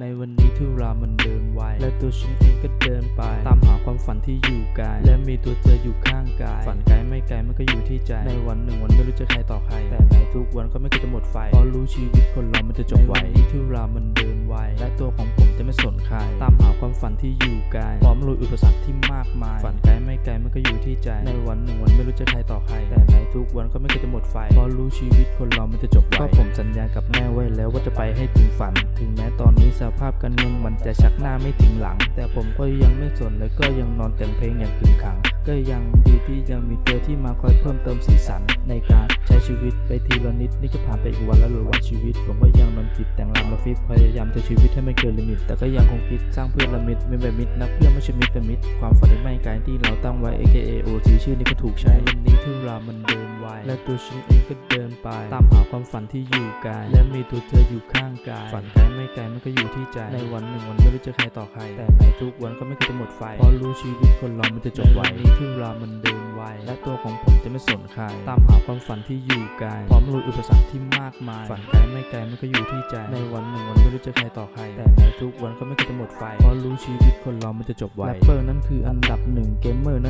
ในวันนี้ที่เวลามันเดินไวและตัวฉันเองก็เดินไป ตามหาความฝันที่อยู่ไกลและมีตัวเธออยู่ข้างกาย ฝันไกลไม่ไกลมันก็อยู่ที่ใจ ในวันหนึ่งวันไม่รู้จะใครต่อใคร แต่ในทุกวันก็ไม่เคยจะหมดไฟเพราะรู้ชีวิตคนเรามันจะจบไวในวันนี้ที่เวลามันเดินไวและตัวของ จะไม่สนใคร ตามหาความฝันที่อยู่ไกลพร้อมลุยอุปสรรคที่มากมาย ฝันไกลไม่ไกลมันก็อยู่ที่ใจ ในวันหนึ่งวันไม่รู้จะใครต่อใคร แต่ในทุกวันก็ไม่เคยจะหมดไฟเพราะรู้ชีวิตคนเรามันจะจบไวก็ผมสัญญากับแม่ไว้แล้วว่าจะไปให้ถึงฝัน ถึงแม้ตอนนี้สภาพการเงินมันจะชักหน้าไม่ถึงหลัง แต่ผมก็ยังไม่สนและก็ยังนอนแต่งเพลงอย่างขึงขัง ก็ยังดีที่ยังมีเธอที่มาคอยเพิ่มเติมสีสันในการใช้ชีวิตไปทีละนิดนี่ก็ผ่านไปอีกวันแล้วหรือวันชีวิต ผมก็ยังนอนคิดแต่งรำและฟิตพยายามใช้ชีวิตให้ไม่เกินลิมิต แต่ก็ยังคงคิดสร้างเพื่อนละมิตไม่แบบมิตรนะเพื่อนไม่ใช่มิตรเป็นมิตรความฝันไม่ไกลที่เราตั้งไว้ AKA OT ชื่อนี้ก็ถูกใช้วันนี้ที่เรามันเดินไวและตัวฉันเองก็เดินไป ตามหาความฝันที่อยู่ไกลและมีตัวเธออยู่ข้างกายฝันไกลไม่ไกลมันก็อยู่ที่ใจในวันหนึ่งวันไม่รู้จะใครต่อใคร แต่ในทุกวันก็ไม่เคยจะหมดไฟเพราะรู้ชีวิตคนเรามันจะจบไวนี้ที่เรามันเดินไวและตัวของผมจะไม่สนใครตามหาความฝันที่อยู่ไกลพร้อมลุยอุปสรรคที่มากมาย ฝันไกลไม่ไกลมันก็อยู่ที่ใจ ในวันหนึ่งวันไม่รู้จะใครต่อใคร แต่ในทุกวันก็ไม่เคยจะหมดไฟ เพราะรู้ชีวิตคนเรามันจะจบไวแรปเปอร์นั่นคืออันดับหนึ่งเกมเมอร์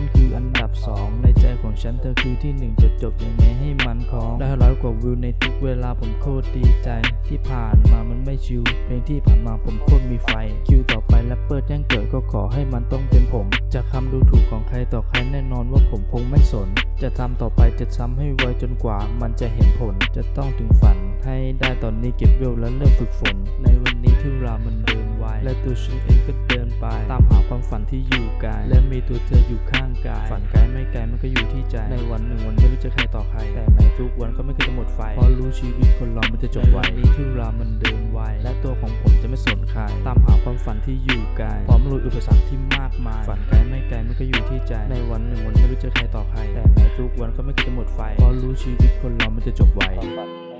ฉันเธอคือที่หนึ่งจะจบยังไงให้มันคล้องได้ร้อยกว่าวิวในทุกเวลาผมโคตรดีใจ ที่ผ่านมามันไม่ชิวเพลงที่ผ่านมาผมโคตรมีไฟ คิวต่อไปแรปเปอร์แจ้งเกิดก็ขอให้มันต้องเป็นผม จะคำดูถูกของใครต่อใครแน่นอนว่าผมคงไม่สน จะทำต่อไปจะทำให้ไวจนกว่า มันจะเห็นผลจะต้องถึงฝัน ให้ได้ตอนนี้เก็บเวลแล้วเริ่มฝึกฝน ในวันนี้ที่เรามันเดินไวและตัวฉันเองก็เดินไป ตามหาความฝันที่อยู่ไกลและ ตัวเธออยู่ข้างกาย ฝันไกลไม่ไกลมันก็อยู่ที่ใจ ในวันหนึ่งวันไม่รู้จะใครต่อใคร แต่ในทุกวันก็ไม่เคยจะหมดไฟ เพราะรู้ชีวิตคนเรามันจะจบไวในวันนี้ที่เรามันเดินไว และตัวของผมจะไม่สนใคร ตามหาความฝันที่อยู่ไกล พร้อมลุยอุปสรรคที่มากมาย ฝันไกลไม่ไกลมันก็อยู่ที่ใจ ในวันหนึ่งวันไม่รู้จะใครต่อใคร แต่ในทุกวันก็ไม่เคยจะหมดไฟ เพราะรู้ชีวิตคนเรามันจะจบไวความฝัน